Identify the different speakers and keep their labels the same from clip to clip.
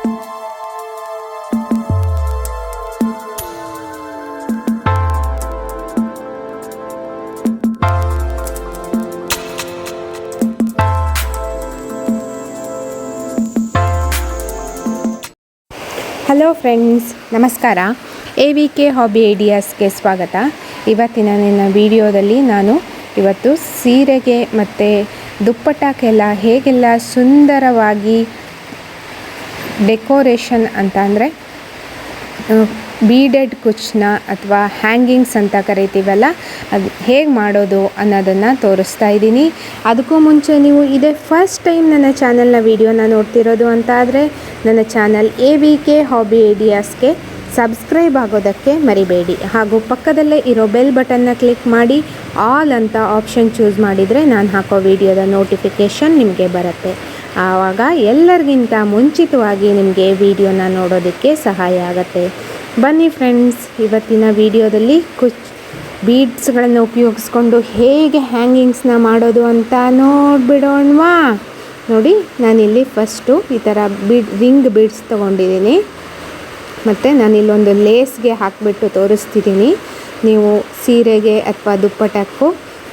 Speaker 1: Hello friends ನಮಸ್ಕಾರ. A V K hobby ಐಡಿಯಾಸ್ಗೆ ಸ್ವಾಗತ. ಇವತ್ತಿನ ನನ್ನ ವಿಡಿಯೋದಲ್ಲಿ ನಾನು ಇವತ್ತು ಸೀರೆಗೆ ಮತ್ತು ದುಪ್ಪಟ್ಟಕ್ಕೆಲ್ಲ ಹೇಗೆಲ್ಲ ಸುಂದರವಾಗಿ ಡೆಕೋರೇಷನ್ ಅಂತ ಅಂದರೆ ಬೀಡೆಡ್ ಕುಚ್ನ ಅಥವಾ ಹ್ಯಾಂಗಿಂಗ್ಸ್ ಅಂತ ಕರಿತೀವಲ್ಲ, ಅದು ಹೇಗೆ ಮಾಡೋದು ಅನ್ನೋದನ್ನು ತೋರಿಸ್ತಾ ಇದ್ದೀನಿ. ಅದಕ್ಕೂ ಮುಂಚೆ ನೀವು ಇದೇ ಫಸ್ಟ್ ಟೈಮ್ ನನ್ನ ಚಾನಲ್ನ ವೀಡಿಯೋನ ನೋಡ್ತಿರೋದು ಅಂತ ಆದರೆ, ನನ್ನ channel A V K hobby ಐಡಿಯಾಸ್ಗೆ subscribe ಆಗೋದಕ್ಕೆ ಮರಿಬೇಡಿ. ಹಾಗೂ ಪಕ್ಕದಲ್ಲೇ ಇರೋ ಬೆಲ್ ಬಟನ್ನ ಕ್ಲಿಕ್ ಮಾಡಿ ಆಲ್ ಅಂತ ಆಪ್ಷನ್ ಚೂಸ್ ಮಾಡಿದರೆ ನಾನು ಹಾಕೋ ವಿಡಿಯೋದ ನೋಟಿಫಿಕೇಷನ್ ನಿಮಗೆ ಬರುತ್ತೆ. ಆವಾಗ ಎಲ್ಲರಿಗಿಂತ ಮುಂಚಿತವಾಗಿ ನಿಮಗೆ ವಿಡಿಯೋನ ನೋಡೋದಕ್ಕೆ ಸಹಾಯ ಆಗುತ್ತೆ. ಬನ್ನಿ ಫ್ರೆಂಡ್ಸ್, ಇವತ್ತಿನ ವಿಡಿಯೋದಲ್ಲಿ ಕುಚ್ ಬೀಡ್ಸ್ಗಳನ್ನು ಉಪಯೋಗಿಸ್ಕೊಂಡು ಹೇಗೆ ಹ್ಯಾಂಗಿಂಗ್ಸ್ನ ಮಾಡೋದು ಅಂತ ನೋಡಿಬಿಡೋಣವಾ? ನೋಡಿ, ನಾನಿಲ್ಲಿ ಫಸ್ಟು ಈ ಥರ ಬೀಡ್ ರಿಂಗ್ ಬೀಡ್ಸ್ ತೊಗೊಂಡಿದ್ದೀನಿ. ಮತ್ತು ನಾನಿಲ್ಲೊಂದು ಲೇಸ್ಗೆ ಹಾಕಿಬಿಟ್ಟು ತೋರಿಸ್ತಿದ್ದೀನಿ. ನೀವು ಸೀರೆಗೆ ಅಥವಾ ದುಪ್ಪಟಕ್ಕೂ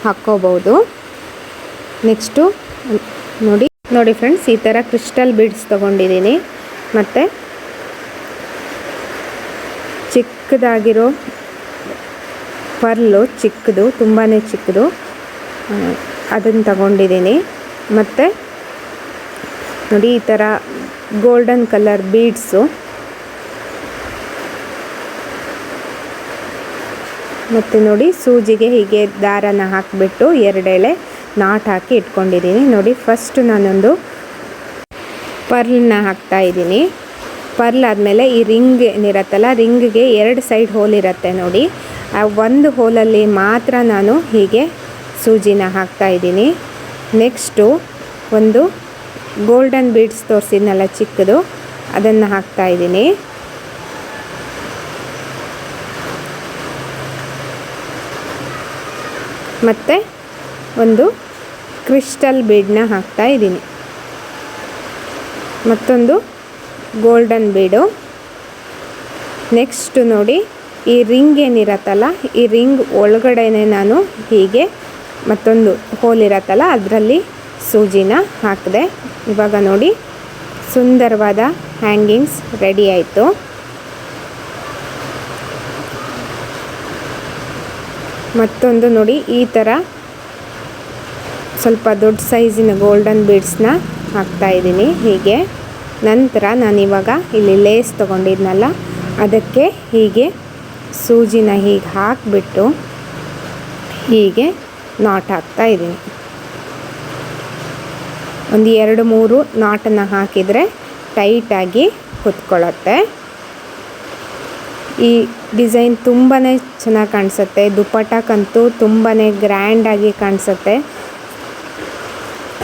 Speaker 1: ಹಾಕ್ಕೋಬೋದು. ನೆಕ್ಸ್ಟು, ನೋಡಿ ನೋಡಿ ಫ್ರೆಂಡ್ಸ್ ಈ ಥರ ಕ್ರಿಸ್ಟಲ್ ಬೀಡ್ಸ್ ತೊಗೊಂಡಿದ್ದೀನಿ. ಮತ್ತು ಚಿಕ್ಕದಾಗಿರೋ ಪರ್ಲು ಚಿಕ್ಕದು ತುಂಬಾ ಚಿಕ್ಕದು. ಅದನ್ನು ತಗೊಂಡಿದ್ದೀನಿ. ಮತ್ತು ನೋಡಿ ಈ ಥರ ಗೋಲ್ಡನ್ ಕಲರ್ ಬೀಡ್ಸು ಮತ್ತು ನೋಡಿ ಸೂಜಿಗೆ ಹೀಗೆ ದಾರನ ಹಾಕಿಬಿಟ್ಟು ಎರಡೆಳೆ ನಾಟ್ ಹಾಕಿ ಇಟ್ಕೊಂಡಿದ್ದೀನಿ. ನೋಡಿ ಫಸ್ಟು ನಾನೊಂದು ಪರ್ಲನ್ನ ಹಾಕ್ತಾ ಇದ್ದೀನಿ. ಪರ್ಲ್ ಆದಮೇಲೆ ಈ ರಿಂಗ್ ಏನಿರತ್ತಲ್ಲ, ರಿಂಗ್ಗೆ ಎರಡು ಸೈಡ್ ಹೋಲ್ ಇರುತ್ತೆ ನೋಡಿ. ಆ ಒಂದು ಹೋಲಲ್ಲಿ ಮಾತ್ರ ನಾನು ಹೀಗೆ ಸೂಜಿನ ಹಾಕ್ತಾ ಇದ್ದೀನಿ. ನೆಕ್ಸ್ಟು ಒಂದು ಗೋಲ್ಡನ್ ಬೀಡ್ಸ್ ತೋರಿಸಿದ್ನಲ್ಲ ಚಿಕ್ಕದು, ಅದನ್ನು ಹಾಕ್ತಾ ಇದ್ದೀನಿ. ಮತ್ತು ಒಂದು ಕ್ರಿಸ್ಟಲ್ ಬೀಡನ್ನ ಹಾಕ್ತಾ ಇದ್ದೀನಿ. ಮತ್ತೊಂದು ಗೋಲ್ಡನ್ ಬೀಡು. ನೆಕ್ಸ್ಟು ನೋಡಿ, ಈ ರಿಂಗ್ ಏನಿರತ್ತಲ್ಲ, ಈ ರಿಂಗ್ ಒಳಗಡೆನೆ ನಾನು ಹೀಗೆ ಮತ್ತೊಂದು ಹೋಲ್ ಇರತ್ತಲ್ಲ, ಅದರಲ್ಲಿ ಸೂಜಿನ ಹಾಕಿದೆ. ಇವಾಗ ನೋಡಿ, ಸುಂದರವಾದ ಹ್ಯಾಂಗಿಂಗ್ಸ್ ರೆಡಿ ಆಯಿತು. ಮತ್ತೊಂದು ನೋಡಿ, ಈ ಥರ ಸ್ವಲ್ಪ ದೊಡ್ಡ ಸೈಜಿನ ಗೋಲ್ಡನ್ ಬೀಡ್ಸ್ನ ಹಾಕ್ತಾ ಇದ್ದೀನಿ. ಹೀಗೆ. ನಂತರ ನಾನಿವಾಗ ಇಲ್ಲಿ ಲೇಸ್ ತೊಗೊಂಡಿದ್ನಲ್ಲ, ಅದಕ್ಕೆ ಹೀಗೆ ಸೂಜಿನ ಹೀಗೆ ಹಾಕಿಬಿಟ್ಟು ಹೀಗೆ ನಾಟ್ ಹಾಕ್ತಾ ಇದ್ದೀನಿ. ಒಂದು ಎರಡು ಮೂರು ನಾಟನ್ನು ಹಾಕಿದರೆ ಟೈಟಾಗಿ ಕುತ್ಕೊಳ್ಳುತ್ತೆ. ಈ ಡಿಸೈನ್ ತುಂಬಾ ಚೆನ್ನಾಗಿ ಕಾಣಿಸುತ್ತೆ. ದುಪ್ಪಟ್ಟಕ್ಕಂತೂ ತುಂಬಾ ಗ್ರ್ಯಾಂಡಾಗಿ ಕಾಣಿಸುತ್ತೆ.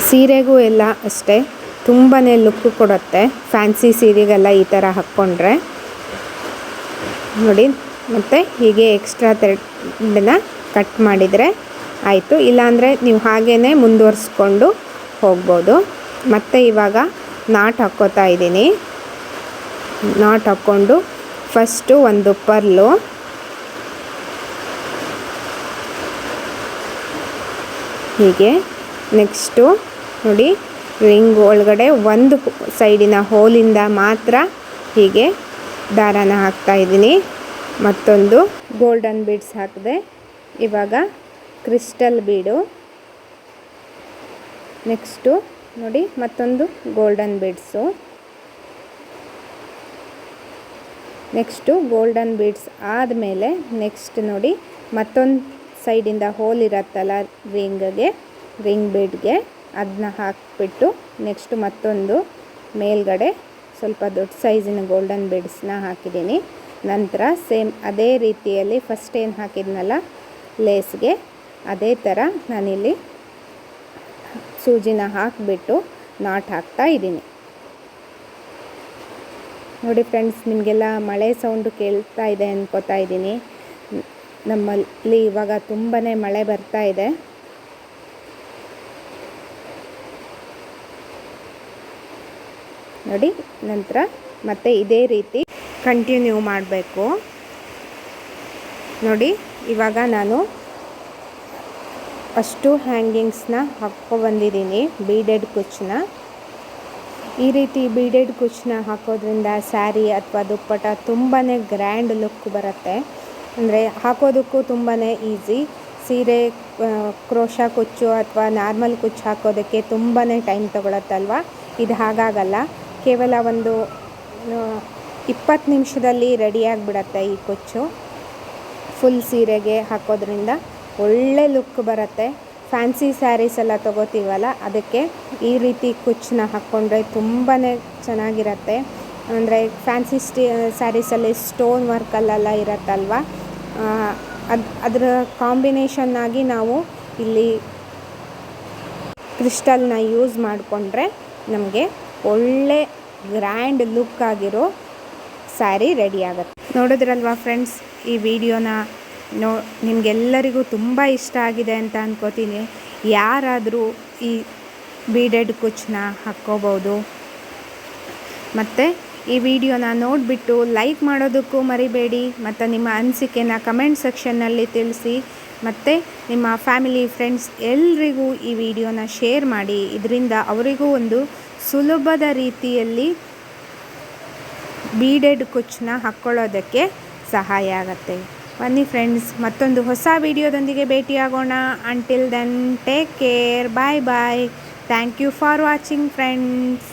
Speaker 1: ಸೀರೆಗೂ ಎಲ್ಲ ಅಷ್ಟೇ ತುಂಬಾ ಲುಕ್ ಕೊಡುತ್ತೆ. ಫ್ಯಾನ್ಸಿ ಸೀರೆಗೆಲ್ಲ ಈ ಥರ ಹಾಕ್ಕೊಂಡ್ರೆ. ನೋಡಿ, ಮತ್ತು ಹೀಗೆ ಎಕ್ಸ್ಟ್ರಾ ಥ್ರೆಡನ್ನ ಕಟ್ ಮಾಡಿದರೆ ಆಯಿತು. ಇಲ್ಲಾಂದರೆ ನೀವು ಹಾಗೇ ಮುಂದುವರಿಸ್ಕೊಂಡು ಹೋಗ್ಬೋದು. ಮತ್ತು ಇವಾಗ ನಾಟ್ ಹಾಕ್ಕೋತಾ ಇದ್ದೀನಿ. ನಾಟ್ ಹಾಕ್ಕೊಂಡು ಫಸ್ಟು ಒಂದು ಪರ್ಲು. ಹೀಗೆ ನೆಕ್ಸ್ಟು ನೋಡಿ, ರಿಂಗ್ ಒಳಗಡೆ ಒಂದು ಸೈಡಿನ ಹೋಲಿಂದ ಮಾತ್ರ ಹೀಗೆ ದಾರಾನ ಹಾಕ್ತಾ ಇದ್ದೀನಿ. ಮತ್ತೊಂದು ಗೋಲ್ಡನ್ ಬೀಡ್ಸ್ ಹಾಕಿದೆ. ಇವಾಗ ಕ್ರಿಸ್ಟಲ್ ಬೀಡು ನೆಕ್ಸ್ಟು ನೋಡಿ, ಮತ್ತೊಂದು golden beads next golden beads ಆದಮೇಲೆ ನೆಕ್ಸ್ಟ್ ನೋಡಿ, ಮತ್ತೊಂದು ಸೈಡಿಂದ ಹೋಲ್ ಇರತ್ತಲ್ಲ ರಿಂಗ್ಗೆ ರಿಂಗ್ ಬೀಡ್ಗೆ ಅದನ್ನ ಹಾಕಿಬಿಟ್ಟು ನೆಕ್ಸ್ಟ್ ಮತ್ತೊಂದು ಮೇಲ್ಗಡೆ ಸ್ವಲ್ಪ ದೊಡ್ಡ ಸೈಜಿನ ಗೋಲ್ಡನ್ ಬೆಡ್ಸ್ನ ಹಾಕಿದ್ದೀನಿ. ನಂತರ ಸೇಮ್ ಅದೇ ರೀತಿಯಲ್ಲಿ ಫಸ್ಟ್ ಏನು ಹಾಕಿದ್ನಲ್ಲ ಲೇಸ್ಗೆ ಅದೇ ಥರ ನಾನಿಲ್ಲಿ ಸೂಜಿನ ಹಾಕಿಬಿಟ್ಟು ನಾಟ್ ಹಾಕ್ತಾ ಇದ್ದೀನಿ. ನೋಡಿ ಫ್ರೆಂಡ್ಸ್ ನಿಮಗೆಲ್ಲ ಮಳೆ ಸೌಂಡು ಕೇಳ್ತಾ ಇದೆ ಅನ್ಕೋತಾ ಇದ್ದೀನಿ. ನಮ್ಮಲ್ಲಿ ಇವಾಗ ತುಂಬಾ ಮಳೆ ಬರ್ತಾ ಇದೆ. ನೋಡಿ, ನಂತರ ಮತ್ತೆ ಇದೇ ರೀತಿ ಕಂಟಿನ್ಯೂ ಮಾಡಬೇಕು. ನೋಡಿ, ಇವಾಗ ನಾನು ಅಷ್ಟು ಹ್ಯಾಂಗಿಂಗ್ಸ್ನ ಹಾಕೊ ಬಂದಿದ್ದೀನಿ ಬೀಡೆಡ್ ಕುಚ್ಚನ್ನ. ಈ ರೀತಿ ಬೀಡೆಡ್ ಕುಚ್ಚನ್ನ ಹಾಕೋದ್ರಿಂದ ಸ್ಯಾರಿ ಅಥವಾ ದುಪ್ಪಟ ತುಂಬಾ ಗ್ರ್ಯಾಂಡ್ ಲುಕ್ ಬರುತ್ತೆ. ಅಂದರೆ ಹಾಕೋದಕ್ಕೂ ತುಂಬಾ ಈಸಿ ಸೀರೆ ಕ್ರೋಶ ಕುಚ್ಚು ಅಥವಾ ನಾರ್ಮಲ್ ಕುಚ್ಚು ಹಾಕೋದಕ್ಕೆ ತುಂಬಾ ಟೈಮ್ ತೊಗೊಳತ್ತಲ್ವ? ಇದು ಹಾಗಾಗಲ್ಲ. ಕೇವಲ ಒಂದು ಇಪ್ಪತ್ತು ನಿಮಿಷದಲ್ಲಿ ರೆಡಿಯಾಗಿಬಿಡತ್ತೆ ಈ ಕೊಚ್ಚು. ಫುಲ್ ಸೀರೆಗೆ ಹಾಕೋದ್ರಿಂದ ಒಳ್ಳೆ ಲುಕ್ ಬರುತ್ತೆ. ಫ್ಯಾನ್ಸಿ ಸ್ಯಾರೀಸ್ ಎಲ್ಲ ತೊಗೋತೀವಲ್ಲ, ಅದಕ್ಕೆ ಈ ರೀತಿ ಕುಚ್ಚನ್ನ ಹಾಕ್ಕೊಂಡ್ರೆ ತುಂಬಾ ಚೆನ್ನಾಗಿರತ್ತೆ. ಅಂದರೆ ಫ್ಯಾನ್ಸಿ ಸ್ಟಿ ಸ್ಯಾರೀಸಲ್ಲಿ ಸ್ಟೋನ್ ವರ್ಕಲ್ಲೆಲ್ಲ ಇರತ್ತಲ್ವ? ಅದು, ಅದರ ಕಾಂಬಿನೇಷನ್ ಆಗಿ ನಾವು ಇಲ್ಲಿ ಕ್ರಿಸ್ಟಲ್ನ ಯೂಸ್ ಮಾಡಿಕೊಂಡ್ರೆ ನಮಗೆ ಒಳ್ಳೆ ಗ್ರ್ಯಾಂಡ್ ಲುಕ್ ಆಗಿರೋ ಸ್ಯಾರಿ ರೆಡಿ ಆಗುತ್ತೆ. ನೋಡಿದ್ರಲ್ವಾ ಫ್ರೆಂಡ್ಸ್, ಈ ವಿಡಿಯೋನ ನೋ, ನಿಮಗೆಲ್ಲರಿಗೂ ತುಂಬ ಇಷ್ಟ ಆಗಿದೆ ಅಂತ ಅಂದ್ಕೋತೀನಿ ಯಾರಾದರೂ ಈ ಬೀಡೆಡ್ ಕುಚ್ಚನ್ನ ಹಾಕ್ಕೋಬೋದು. ಮತ್ತು ಈ ವಿಡಿಯೋನ ನೋಡಿಬಿಟ್ಟು ಲೈಕ್ ಮಾಡೋದಕ್ಕೂ ಮರಿಬೇಡಿ. ಮತ್ತು ನಿಮ್ಮ ಅನಿಸಿಕೆನ ಕಮೆಂಟ್ ಸೆಕ್ಷನ್ನಲ್ಲಿ ತಿಳಿಸಿ. ಮತ್ತು ನಿಮ್ಮ ಫ್ಯಾಮಿಲಿ ಫ್ರೆಂಡ್ಸ್ ಎಲ್ರಿಗೂ ಈ ವಿಡಿಯೋನ ಶೇರ್ ಮಾಡಿ. ಇದರಿಂದ ಅವರಿಗೂ ಒಂದು ಸುಲಭದ ರೀತಿಯಲ್ಲಿ ಬೀಡೆಡ್ ಕುಚ್ಚನ್ನ ಹಾಕ್ಕೊಳ್ಳೋದಕ್ಕೆ ಸಹಾಯ ಆಗುತ್ತೆ. ಬನ್ನಿ ಫ್ರೆಂಡ್ಸ್ ಮತ್ತೊಂದು ಹೊಸ ವಿಡಿಯೋದೊಂದಿಗೆ ಭೇಟಿಯಾಗೋಣ. Until then take care bye bye thank you for watching friends